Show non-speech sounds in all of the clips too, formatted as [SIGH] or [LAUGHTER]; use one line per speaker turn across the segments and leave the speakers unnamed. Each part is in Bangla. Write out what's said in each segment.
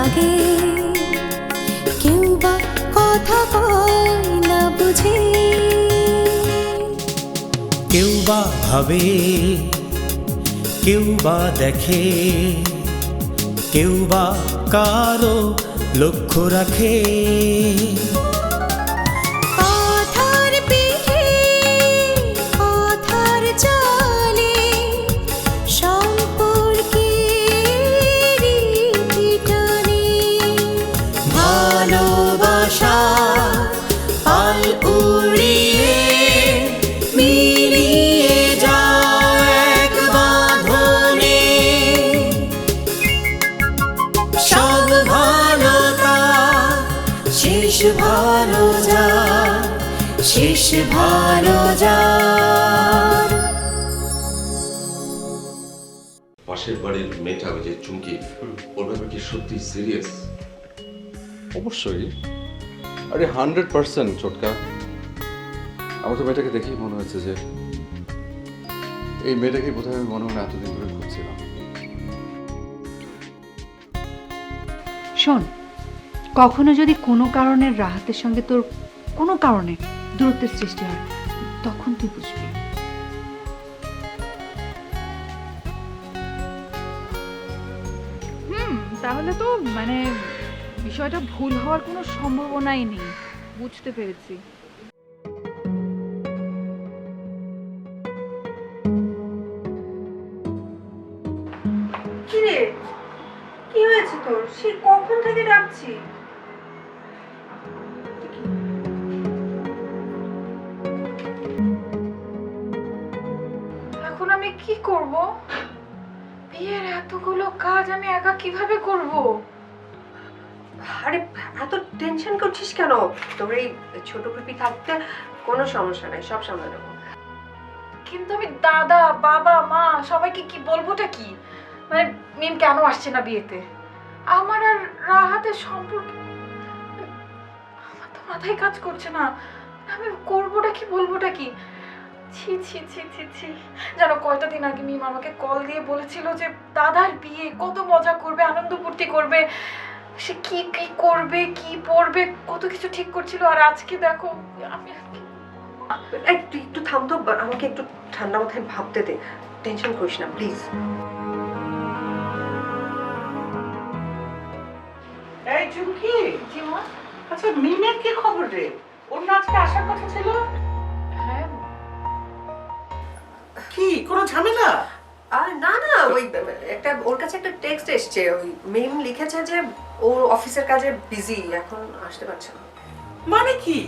রাগে কেউ বা কথা কয় না বুঝে।
কেউ বা ভাবে, কেউ বা দেখে, কেউ বা কারও লক্ষ্য রাখে।
চুমকি ওর ব্যাপারে কি সত্যি সিরিয়াস
অবশ্যই। আরে হান্ড্রেড পার্সেন্ট চটকা আমার তো মেয়েটাকে দেখেই মনে হচ্ছে যে এই মেয়েটাকে বোধহয় আমি মনে মনে এতদিন ধরে খুঁজছিলাম।
শোন কখনো যদি কোনো কারণে রাহাতের সঙ্গে তোর কোনো কারণে দূরত্বের সৃষ্টি হয় তখন তুই বুঝবি। তাহলে তো মানে বিষয়টা ভুল হওয়ার কোনো সম্ভাবনাই নেই। বুঝতে পেরেছি।
কিরে? কি হয়েছে তোর? সে কখন থেকে ডাকছি? এখন আমি কি করব? বিয়ের এতগুলো কাজ আমি একা কীভাবে করব?
আরে এত টেনশন করছিস কেন? তোর এই ছোট পিপি থাকতে কোনো সমস্যা নাই সব সামলে নেব।
কিন্তু আমি দাদা বাবা মা সবাইকে কি বলবোটা কি? মানে মিম কেন আসছে না বিয়েতে? আমার আর রাহাতের সম্পর্ক আমার তো মাথায় কাজ করছে না। আমি করবোটা কি বলবোটা কি? ছি ছি ছি ছি ছি। জানো কয়টা দিন আগে মিম আমাকে কল দিয়ে বলেছিল যে দাদার বিয়ে কত মজা করবে আনন্দ ফুর্তি করবে সে কি কি করবে কি পড়বে কত কিছু ঠিক করছিল আর আজকে দেখো আমি আর
তুই একটু থাম তো আমাকে একটু ঠান্ডা মাথায় ভাবতে দে। টেনশন করিস না প্লিজ
এই চুমকি। আচ্ছা মিমের কি খবর রে? ওর না আজকে আসার কথা ছিল? কি? কোনো ঝামেলা?
আর না না ওই একটা ওর কাছে একটা টেক্সট এসছে ওই মেম লিখেছে যে ওর অফিসের কাজে বিজি এখন আসতে পারছে না।
মানে কি?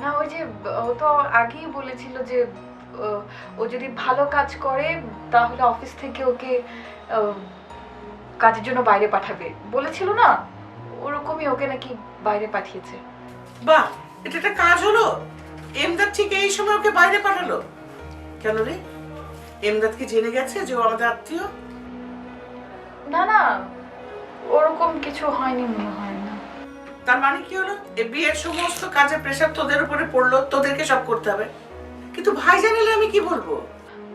না ওই যে ও তো আগেই বলেছিল যে ও যদি ভালো কাজ করে তাহলে অফিস থেকে ওকে কাজের জন্য বাইরে পাঠাবে। বলেছিল না? ওরকমই ওকে নাকি বাইরে পাঠিয়েছে।
বাহ! এটা একটা কাজ হলো? এমদাদ ঠিক এই সময় ওকে বাইরে পাঠালো? কেন রে? এমদাদ কি জেনে গেছে যে ও আমাদের আত্মীয়?
না না ওরকম কিছু হয়নি মনে হয় না।
তার মানে কি হলো? এ বিয়ের সমস্ত কাজের প্রেশার তোদের উপরে পড়ল তোদেরকে সব করতে হবে। কিন্তু ভাই জানালে আমি কি বলব?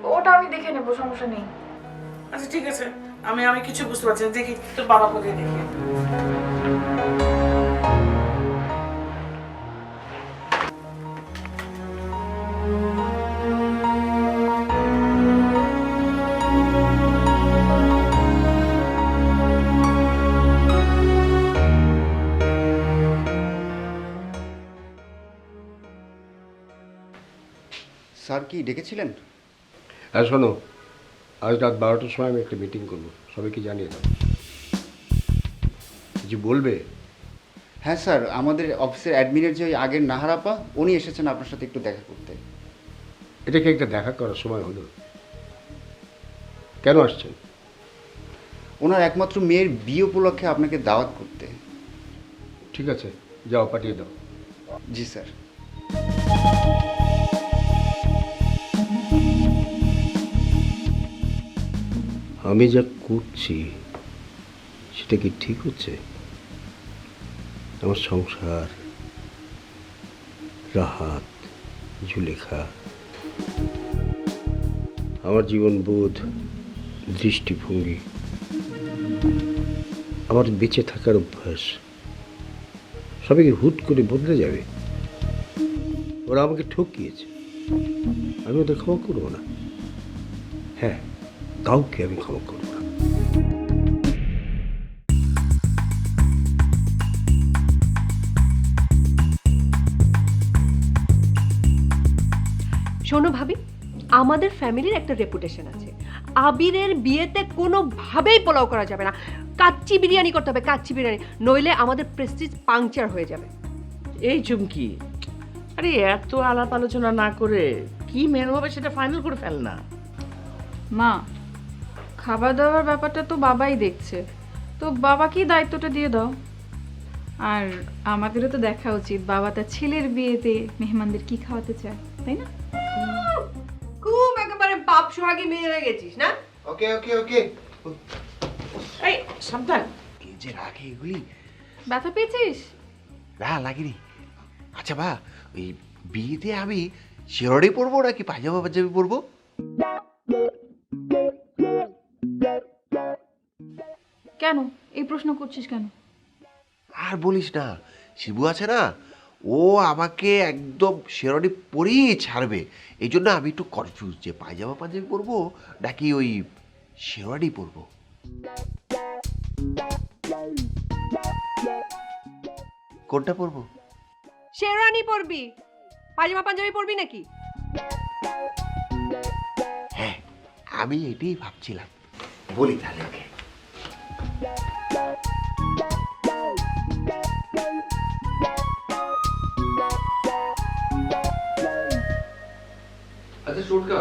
ওটা আমি দেখে নেব সমস্যা নেই।
আচ্ছা ঠিক আছে। আমি আমি কিছু বুঝতে পারছি না। দেখি তোর বাবা কোথায় দেখি।
কি ডেকেছিলেন?
আর শোনো আজ রাত বারোটার সময় আমি একটা মিটিং করব সবাইকে জানিয়ে দাও। কিছু বলবে?
হ্যাঁ স্যার আমাদের অফিসের অ্যাডমিনের যে ওই আগের নাহারাপা উনি এসেছেন আপনার সাথে একটু দেখা করতে।
এটা কি একটা দেখা করার সময় হলো? কেন আসছেন?
ওনার একমাত্র মেয়ের বিয়ে উপলক্ষে আপনাকে দাওয়াত করতে।
ঠিক আছে যাও পাঠিয়ে দাও।
জি স্যার।
আমি যা করছি, সেটা কি ঠিক হচ্ছে? আমার সংসার, রাহাত, জুলেখা, আমার জীবন বোধ, দৃষ্টিভঙ্গি, আমার বেঁচে থাকার অভ্যাস, সবাই কি হুট করে বদলে যাবে? ওরা আমাকে ঠকিয়েছে। আমি ওদের ক্ষমা করব না। হ্যাঁ কাউকে আমি ক্ষমা করব না।
শোনো ভাবি আমাদের ফ্যামিলির একটা রেপুটেশন আছে। আবিরের বিয়েতে কোনোভাবেই পোলাও করা যাবে না। কাচ্চি বিরিয়ানি করতে হবে কাচ্চি বিরিয়ানি। নইলে আমাদের প্রেস্টিজ পাংচার হয়ে যাবে।
এই চুমকি আরে এত আলাপ আলোচনা না করে কি মেনু হবে সেটা ফাইনাল করে ফেল না
মা খাবার দাবার ব্যাপারটা তো বাবাই দেখছে। তো বাবাকেই দায়িত্বটা দিয়ে দাও? আর আমাদেরও তো দেখা উচিত বাবা তার ছেলের বিয়েতে মেহমানদের কি খাওয়াতে চায় তাই না?
খুব একেবারে বাপ সোহাগী মেয়ে হয়ে গেছিস না?
ওকে ওকে ওকে।
এই সাবধান।
কে যে রাখে এগুলি?
ব্যথা পেয়েছিস?
না লাগেনি। আচ্ছা বা ওই বিয়েতে আমি শিরোড়ি পরবো নাকি পায়জামা পাঞ্জাবি পরবো?
কেন? এই প্রশ্ন করছিস কেন?
আর বলিস না। শিবু আছে না? ও আমাকে একদম শেরনি পরিয়ে ছাড়বে। এই জন্য আমি একটু কনফিউজ যে পায়জামা পাঞ্জাবি পরবো নাকি ওই শেরওয়ানি পরবো? কোনটা পরবো?
শেরওয়ানি পরবি। পাজামা পাঞ্জাবি পরবি নাকি?
হ্যাঁ আমি এটাই ভাবছিলাম। বলি তাহলে ওকে।
আচ্ছা টোটকা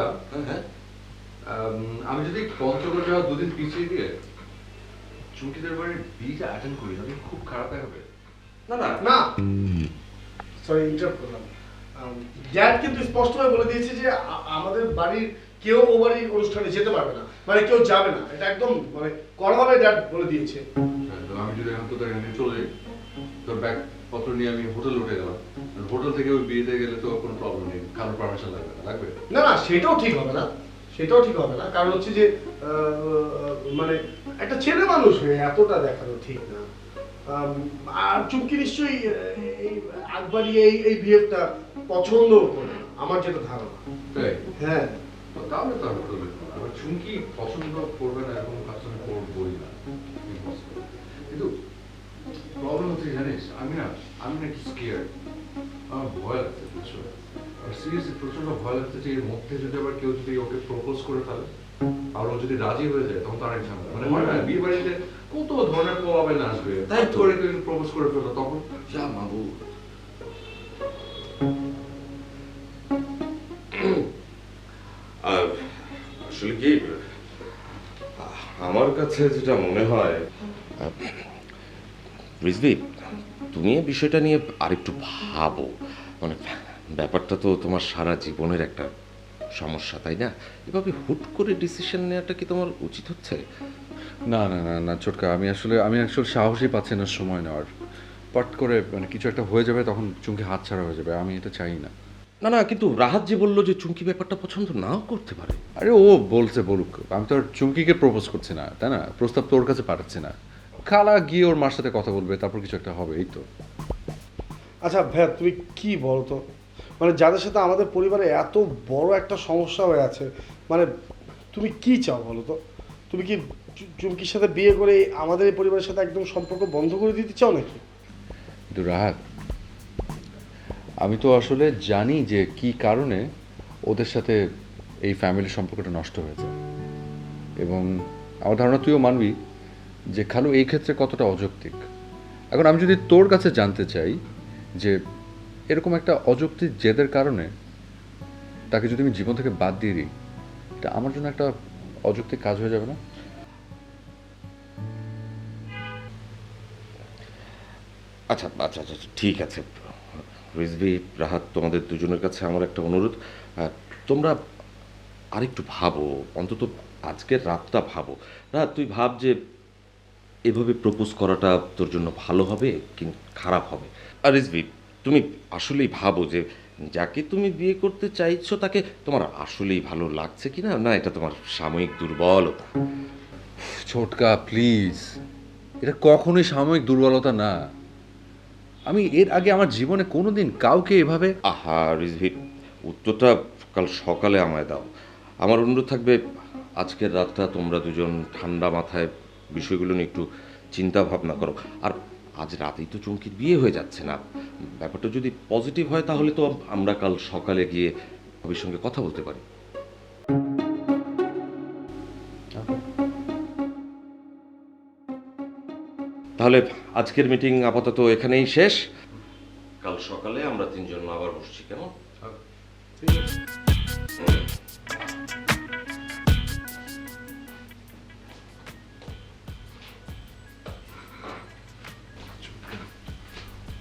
আম, আমি যদি পঞ্চগড় যাওয়া দুদিন পিছিয়ে দিয়ে চুমকিদের বাড়ির বিয়েটা অ্যাটেন্ড করি তাহলে খুব খারাপ দেখাবে
না না
না। সরি ইন্টারাপ্ট করলাম। কিন্তু স্পষ্টভাবে বলে দিয়েছে যে আমাদের বাড়ির কেউ ও বাড়ির অনুষ্ঠানে যেতে পারবে না। মানে কেউ যাবে না। এটা একদম মানে কড়াভাবে ড্যাড বলে দিয়েছে।
হ্যাঁ, আমি যদি এখন তো এখানে চলে যাই তোর ব্যাগ পত্র নিয়ে আমি হোটেলে উঠে গেলাম। হোটেল থেকে ওই বিয়েতে গেলে তো কোনো প্রবলেম নেই কারোর পারমিশন লাগবে না লাগবে?
না না সেটাও ঠিক হবে না। সেটাও ঠিক হবে না কারণ হচ্ছে যে মানে একটা ছেলে মানুষ হয়ে এতটা দেখানো ঠিক না। আর চুমকি নিশ্চয়ই আহ, এই এই বিহেভটা পছন্দ করে আমার যেটা ধারণা। হ্যাঁ।
তো তাহলে তো করবে না। আবার চুমকি পছন্দ করবে না এরকম কাজ তো আমি করবোই না. কিন্তু প্রবলেম হচ্ছে জানিস আমি না আমি না একটু স্কেয়ার আমার ভয় লাগছে বুঝছ আর সিরিয়াসলি প্রচণ্ড ভয় লাগছে যে এর মধ্যে যদি আবার কেউ যদি ওকে প্রপোজ করে ফেলে আর ও যদি রাজি হয়ে যায় তখন তার এক ঝামেলা মানে হয় না বিয়ে বাড়িতে কত ধরনের প্রভাবে আসবে
তাই তো।
করে প্রপোজ করে ফেলো তখন
যা মা মাবু আমার কাছে যেটা মনে হয় তুমি বিষয়টা নিয়ে আরেকটু ভাবো। মানে ব্যাপারটা তো তোমার সারা জীবনের একটা সমস্যা, তাই না? এভাবে হুট করে ডিসিশন নেওয়াটা কি তোমার উচিত হচ্ছে?
না না না না, ছোটকা, আমি আসলে আমি আসলে সাহসই পাচ্ছি না সময় নেওয়ার। পট করে মানে কিছু একটা হয়ে যাবে, তখন চুমকি হাত ছাড়া হয়ে যাবে, আমি এটা চাই না।
না না কিন্তু রাহাত যে বলল যে চুমকি ব্যাপারটা পছন্দ নাও করতে পারে।
আরে ও বলছে বলুক। আমি তো আর চুমকিকে প্রপোজ করছি না তাই না? প্রস্তাব তো ওর কাছে পাঠাচ্ছি না। খালা গিয়ে ওর মার সাথে কথা বলবে তারপর কিছু একটা হবে এই তো।
আচ্ছা ভাইয়া তুমি কি বলো তো মানে যাদের সাথে আমাদের পরিবারে এত বড় একটা সমস্যা হয়ে আছে মানে তুমি কি চাও বলো তো? তুমি কি চুমকির সাথে বিয়ে করে আমাদের এই পরিবারের সাথে একদম সম্পর্ক বন্ধ করে দিতে চাও নাকি?
কিন্তু রাহাত আমি তো আসলে জানি যে কি কারণে ওদের সাথে এই ফ্যামিলির সম্পর্কটা নষ্ট হয়েছে। এবং আমার ধারণা তুইও মানবি যে খালু এই ক্ষেত্রে কতটা অযৌক্তিক। এখন আমি যদি তোর কাছে জানতে চাই যে এরকম একটা অযৌক্তিক জেদের কারণে তাকে যদি আমি জীবন থেকে বাদ দিয়ে দিই এটা আমার জন্য একটা অযৌক্তিক কাজ হয়ে যাবে না?
আচ্ছা আচ্ছা আচ্ছা আচ্ছা, ঠিক আছে। রিজভি, রাহাত, তোমাদের দুজনের কাছে আমার একটা অনুরোধ। তোমরা আরেকটু ভাবো, অন্তত আজকের রাতটা ভাবো। রাত তুই ভাব যে এভাবে প্রপোজ করাটা তোর জন্য ভালো হবে কি খারাপ হবে। আর রিজভি, তুমি আসলেই ভাবো যে যাকে তুমি বিয়ে করতে চাইছো তাকে তোমার আসলেই ভালো লাগছে কি না না এটা তোমার সাময়িক দুর্বলতা।
ছোটকা প্লিজ এটা কখনোই সাময়িক দুর্বলতা না। আমি এর আগে আমার জীবনে কোনোদিন কাউকে এভাবে
আহা রিজভি উত্তরটা কাল সকালে আমায় দাও। আমার অনুরোধ থাকবে, আজকের রাতটা তোমরা দুজন ঠান্ডা মাথায় বিষয়গুলো নিয়ে একটু চিন্তা ভাবনা করো। আর আজ রাতেই তো চুমকির বিয়ে হয়ে যাচ্ছে না। ব্যাপারটা যদি পজিটিভ হয় তাহলে তো আমরা কাল সকালে গিয়ে কবির সঙ্গে কথা বলতে পারি। তাহলে আজকের মিটিং আপাতত এখানেই শেষ। কাল সকালে আমরা তিনজন আবার বসছি কেমন?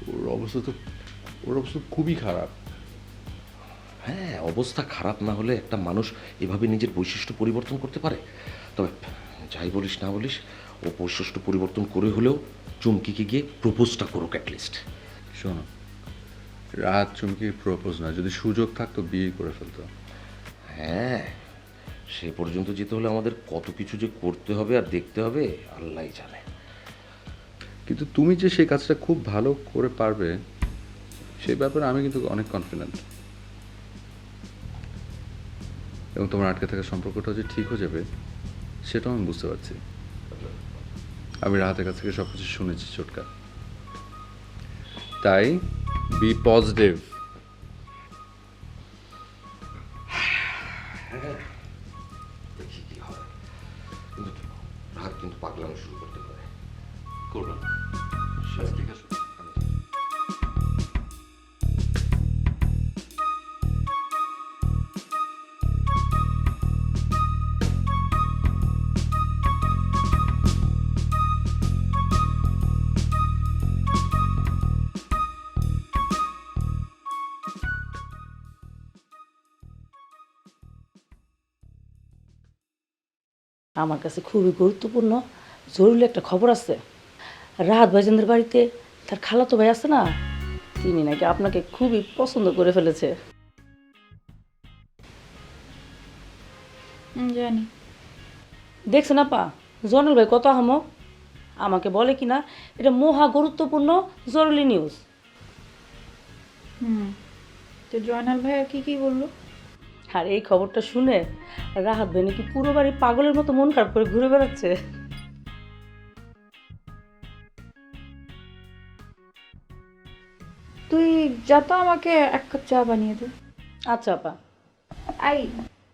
ওর অবস্থা তো ওর অবস্থা খুবই খারাপ।
হ্যাঁ অবস্থা খারাপ না হলে একটা মানুষ এভাবে নিজের বৈশিষ্ট্য পরিবর্তন করতে পারে? তবে যাই বলিস না বলিস ও বৈশিষ্ট্য পরিবর্তন করে হলেও চুমকিকে গিয়ে প্রপোজটা করুক অ্যাটলিস্ট
শোনো রাত চুমকি প্রপোজ না যদি সুযোগ থাকতো বিয়ে করে ফেলতো।
হ্যাঁ সে পর্যন্ত যেতে হলে আমাদের কত কিছু যে করতে হবে আর দেখতে হবে আল্লাহ জানে।
কিন্তু তুমি যে সেই কাজটা খুব ভালো করে পারবে সেই ব্যাপারে আমি কিন্তু অনেক কনফিডেন্ট এবং তোমার আটকে থাকা সম্পর্কটা যে ঠিক হয়ে যাবে সেটাও আমি বুঝতে পারছি। আমি রাহাতের কাছ থেকে সব কিছু শুনেছি চোটকা। তাই বি পজিটিভ
আমার কাছে খুবই গুরুত্বপূর্ণ জরুরি একটা খবর আছে। রাহাত ভাইজানদের বাড়িতে তার খালাতো ভাই আছে না? তিনি নাকি আপনাকে খুবই পছন্দ করে ফেলেছে।
জানি।
দেখছেন আপা জনল ভাই কত আহমক আমাকে বলে কি না এটা মহা গুরুত্বপূর্ণ জরুরি নিউজ
হুম তো জয়নাল ভাই আর কি কি বলল?
আর এই খবরটা শুনে রাহাত ভাই নাকি পুরো বাড়ি পাগলের মতো মন খারাপ করে ঘুরে বেড়াচ্ছে?
তুই যা তো আমাকে এক কাপ চা বানিয়ে দে।
আচ্ছা আপা।
আই।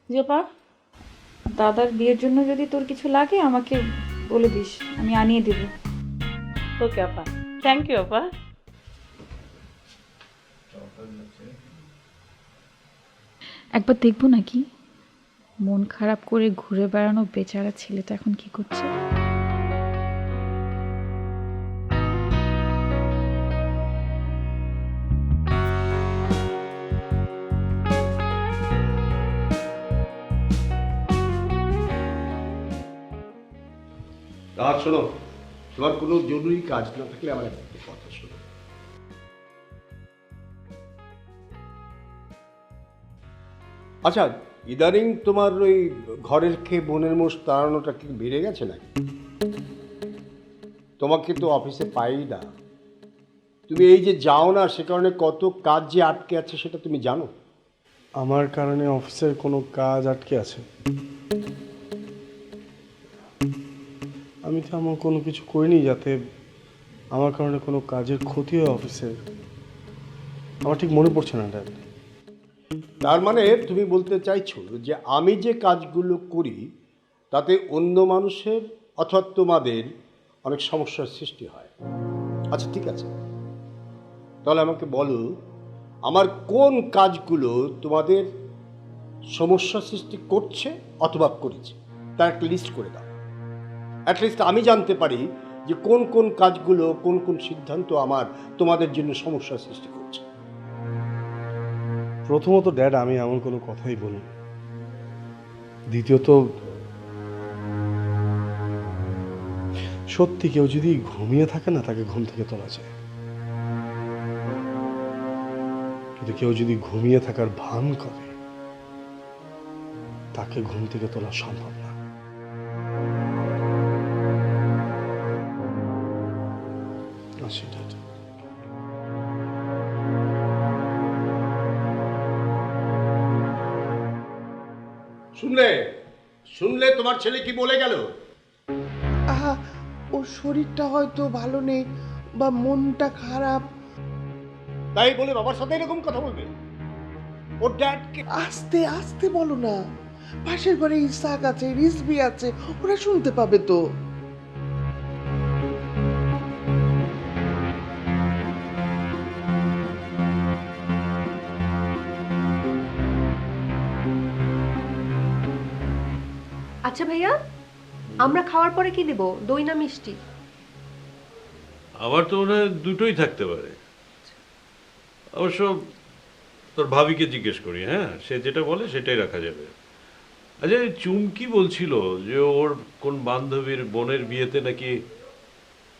জি আপা।
দাদার বিয়ের জন্য যদি তোর কিছু লাগে আমাকে বলে দিস আমি আনিয়ে দেবো।
ওকে আপা। থ্যাংক ইউ আপা।
একবার দেখব নাকি? মন খারাপ করে ঘুরে বেড়ানো বেচারা ছেলেটা এখন কি করছে?
আর শোনো, তোমার কোনো জরুরি কাজ না থাকলে আমার একটা কথা শোনো। আচ্ছা ইদানিং তোমার ওই ঘরের খেয়ে বোনের মোষ তাড়ানোটা কি বেড়ে গেছে নাকি? তোমাকে তো অফিসে পাই না। তুমি এই যে যাও না, সে কারণে কত কাজ যে আটকে আছে সেটা তুমি জানো?
আমার কারণে অফিসের কোনো কাজ আটকে আছে। আমি তো আমার কোনো কিছু করিনি যাতে আমার কারণে কোনো কাজের ক্ষতি হয় অফিসের। আমার ঠিক মনে পড়ছে না ড্যাড
তার মানে তুমি বলতে চাইছো যে আমি যে কাজগুলো করি, তাতে অন্য মানুষের অথবা তোমাদের অনেক সমস্যার সৃষ্টি হয়। আচ্ছা ঠিক আছে। তাহলে আমাকে বলো, আমার কোন কাজগুলো তোমাদের সমস্যা সৃষ্টি করছে অথবা করেছে? তার একটা লিস্ট করে দাও। অ্যাটলিস্ট আমি জানতে পারি যে কোন কোন কাজগুলো, কোন কোন সিদ্ধান্ত আমার তোমাদের জন্য সমস্যার সৃষ্টি করছে।
প্রথমত ড্যাড আমি এমন কোনো কথাই বলি দ্বিতীয়ত, সত্যি কেউ যদি ঘুমিয়ে থাকে না, তাকে ঘুম থেকে তোলা যায়। কিন্তু কেউ যদি ঘুমিয়ে থাকার ভান করে, তাকে ঘুম থেকে তোলা সম্ভব না। সেটাই
শুনলে? শুনলে তোমার ছেলে কি বলে গেল?
আহা ও শরীরটা হয়তো ভালো নেই বা মনটা খারাপ।
তাই বলে বাবার সাথে এরকম কথা বলবে? ওর ড্যাডকে
আস্তে আস্তে বলো না। পাশের ঘরে ইসাক আছে রিসবি আছে ওরা শুনতে পাবে তো।
আচ্ছা ভাইয়া আমরা খাওয়ার পরে কি দেব? দই না মিষ্টি?
আমার তো মনে হয় দুটোই থাকতে পারে। অবশ্য তোর ভাবিকে জিজ্ঞেস করি হ্যাঁ? সে যেটা বলে সেটাই রাখা যাবে। আচ্ছা চুমকি বলছিল যে ওর কোন বান্ধবীর বোনের বিয়েতে নাকি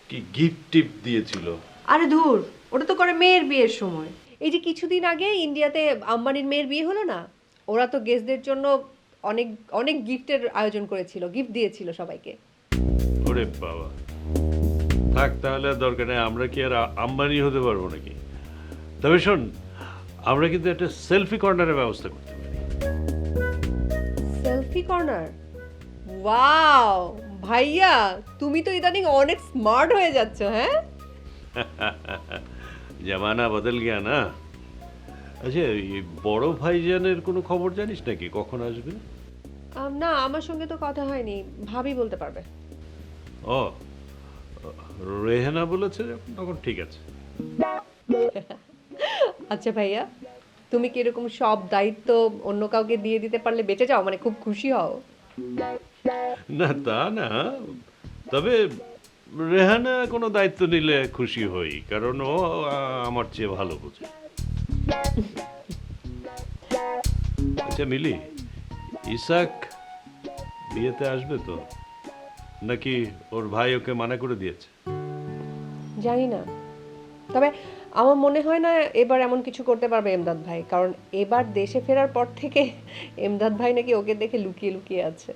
কি গিফট টিপ দিয়েছিল।
আরে ধুর ওটা তো করে মেয়ের বিয়ের সময়। এই যে কিছুদিন আগে ইন্ডিয়াতে আম্বানির মেয়ের বিয়ে হলো না ওরা তো গেস্টদের জন্য অনেক অনেক গিফটের আয়োজন করেছিল গিফট দিয়েছিল সবাইকে।
ওরে বাবা। থাক তাহলে দরকার নেই আমরা কি আর আম্বানি হতে পারব নাকি? তবে শোন আমরা কিন্তু একটা সেলফি কর্নারের ব্যবস্থা করতে পারি।
Selfie corner? ওয়াও! ভাইয়া তুমি তো ইদানিং অনেক স্মার্ট হয়ে যাচ্ছ হ্যাঁ? [LAUGHS]
জামানা বদল গিয়া না? আচ্ছা এই বড় ভাইজানের কোনো খবর জানিস নাকি? কখন আসবে?
না আমার সঙ্গে তো কথা হয়নি। ভাবি বলতে পারবে।
ও রেহানা বলেছে যখন তখন ঠিক আছে।
আচ্ছা ভাইয়া তুমি কি এরকম সব দায়িত্ব অন্য কাউকে দিয়ে দিতে পারলে বেঁচে যাও? মানে খুব খুশি হও।
না তা না। তবে রেহানা কোনো দায়িত্ব নিলে খুশি হই কারণ ও আমার চেয়ে ভালো বোঝে। আচ্ছা মিলি ইসাক বিয়েতে আসবে তো? নাকি ওর ভাই ওকে মানা করে দিয়েছে?
জানি না। তবে আমার মনে হয় না এবার এমন কিছু করতে পারবে এমদাদ ভাই কারণ এবার দেশে ফেরার পর থেকে এমদাদ ভাই নাকি ওকে দেখে লুকিয়ে লুকিয়ে আছে।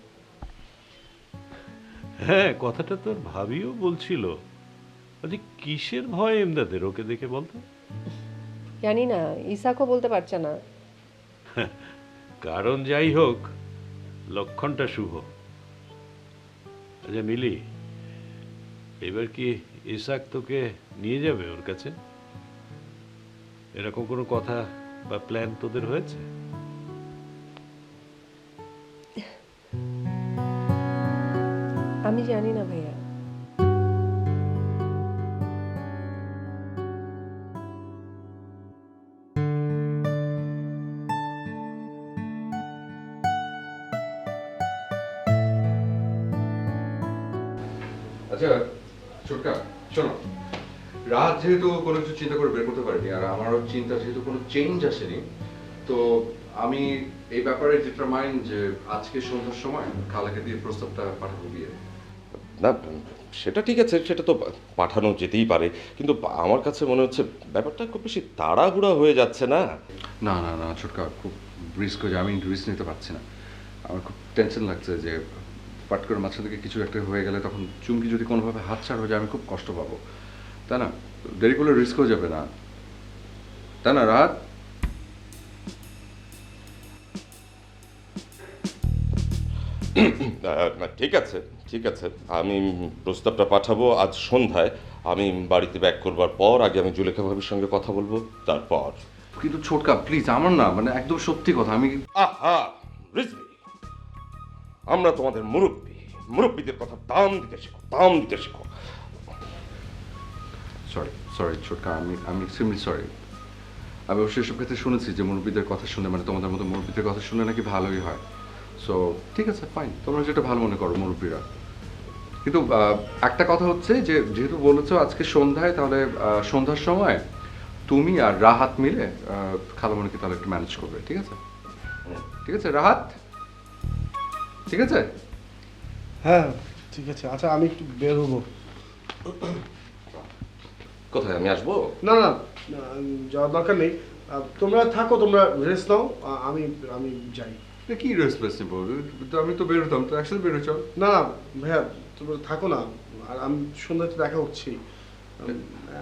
হ্যাঁ কথাটা তোর ভাবিও বলছিল। আচ্ছা কিসের ভয় এমদাদের ওকে দেখে বলতো?
জানি না ইসাকও বলতে পারছে না।
কারণ যাই হোক লক্ষণটা শুভ। আচ্ছা মিলি, এবার কি ইসাক তোকে নিয়ে যাবে ওর কাছে? এরকম কোনো কথা বা প্ল্যান তোদের হয়েছে?
আমি জানি না ভাইয়া।
যেহেতু কোনো কিছু চিন্তা করে বের করতে পারিনি আর আমারও চিন্তা যেহেতু কোনো চেঞ্জ আসেনি তো আমি এই ব্যাপারে ডিটারমাইন যে আজকে সন্ধ্যার সময় খালাকে দিয়ে প্রস্তাবটা পাঠাবো বিয়ে
না সেটা ঠিক আছে সেটা তো পাঠানো যেতেই পারে কিন্তু আমার কাছে মনে হচ্ছে ব্যাপারটা খুব বেশি তাড়াহুড়া হয়ে যাচ্ছে না।
না না না ছোটকা খুব রিস্ক হয়ে যায় আমি রিস্ক নিতে পারছি না। আমার খুব টেনশন লাগছে যে পাট করে মাঝখান থেকে কিছু একটা হয়ে গেলে তখন চুমকি যদি কোনোভাবে হাত ছাড় হয়ে যায় আমি খুব কষ্ট পাবো তাই না? দেরি করলে রিস্ক হয়ে যাবে না। তাই না রাত [COUGHS]
না, ঠিক আছে ঠিক আছে। আমি প্রস্তাবটা পাঠাবো আজ সন্ধ্যায়। আমি বাড়িতে ব্যাক করবার পর আগে আমি জুলেখা ভাবির সঙ্গে কথা বলব তারপর।
কিন্তু ছোটকা প্লিজ আমার না মানে একদম সত্যি কথা আমি
আহা রিজভি। আমরা তোমাদের মুরব্বী মুরব্বীদের কথা দাম দিতে শেখো দাম দিতে শেখো।
সরি সরি ছোটকা আমি আমি এক্সট্রিমলি সরি আমি অবশ্যই এসব ক্ষেত্রে শুনেছি যে মুরব্বীদের কথা শুনে মানে তোমাদের মতো মুরব্বীদের কথা শুনে নাকি ভালোই হয়। সো ঠিক আছে ফাইন তোমরা যেটা ভালো মনে করো মুরব্বীরা। কিন্তু আহ, একটা কথা হচ্ছে যে যেহেতু বলেছ আজকে সন্ধ্যায় তাহলে সন্ধ্যার সময় তুমি আর রাহাত মিলে খালামণিকে তাহলে একটু ম্যানেজ করবে ঠিক আছে? ঠিক আছে রাহাত? ঠিক আছে?
হ্যাঁ ঠিক আছে। আচ্ছা আমি একটু বের হব।
কোথায়? আমি আসব?
না না না, যাওয়ার দরকার নেই। আহ, তোমরা থাকো তোমরা রেস্ট নাও। আ- আমি আমি যাই।
এ কি রেসপেক্ট তো আমি তো বেরোতাম তো একসাথে বেরো চল
না না ভাইয়া তোমরা থাকো না। আর আমি সন্ধ্যাতে দেখা হচ্ছি।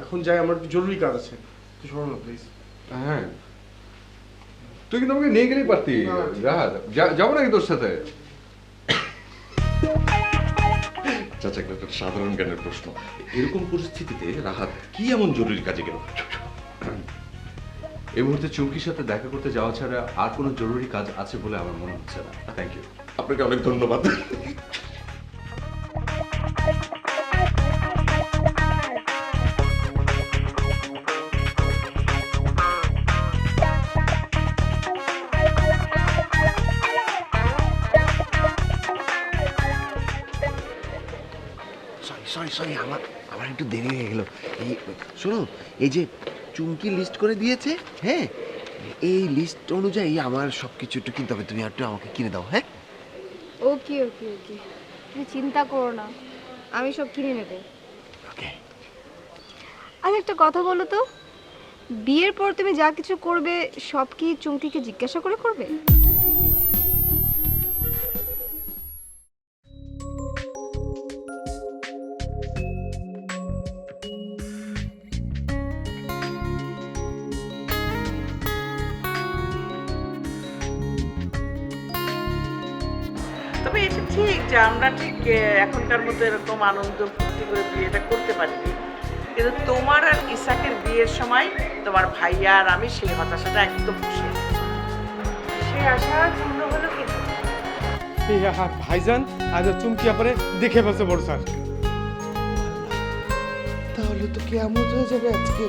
এখন যাই আমার একটু জরুরি কাজ আছে। তুই শোনো না প্লিজ
হ্যাঁ। তুই কিন্তু আমাকে নিয়ে গেলেই পারতি। রাহাত যা- যাব নাকি তোর সাথে?
চাচা একটা সাধারণ জ্ঞানের প্রশ্ন। এরকম পরিস্থিতিতে রাহাত কি এমন জরুরি কাজে গেল?
এই মুহূর্তে চুমকির সাথে দেখা করতে যাওয়া ছাড়া আর কোনো জরুরি কাজ আছে বলে আমার মনে হচ্ছে না। থ্যাংক ইউ
আপনাকে অনেক ধন্যবাদ।
সরি সরি আমার আমার একটু দেরি হয়ে গেল। এই শোনো এই যে চুমকি লিস্ট করে দিয়েছে হ্যাঁ এই লিস্ট অনুযায়ী আমার সব কিছু একটু কিনতে হবে। তুমি একটু আমাকে কিনে দাও হ্যাঁ?
ওকে ওকে ওকে তুমি চিন্তা করো না আমি সব কিনে নেব।
ওকে
আচ্ছা একটা কথা বলো তো বিয়ের পর তুমি যা কিছু করবে সব কি চুমকিকে জিজ্ঞাসা করে করবে?
ঠিক যে আমরা ঠিক এখনকার মতো এরকম আনন্দ ফুর্তি করে বিয়েটা করতে পারিনি। কিন্তু তোমার আর ইসাকের বিয়ের সময় তোমার ভাইয়া আর আমি সেই হতাশাটা একদম খুশি। সে আশা পূর্ণ হলো কিন্তু
হ্যাঁ ভাইজান আজ চুমকি আপারে দেখে ফেলছে বড় স্যার।
তাহলে তো কেমন হয়ে যাবে আজকে।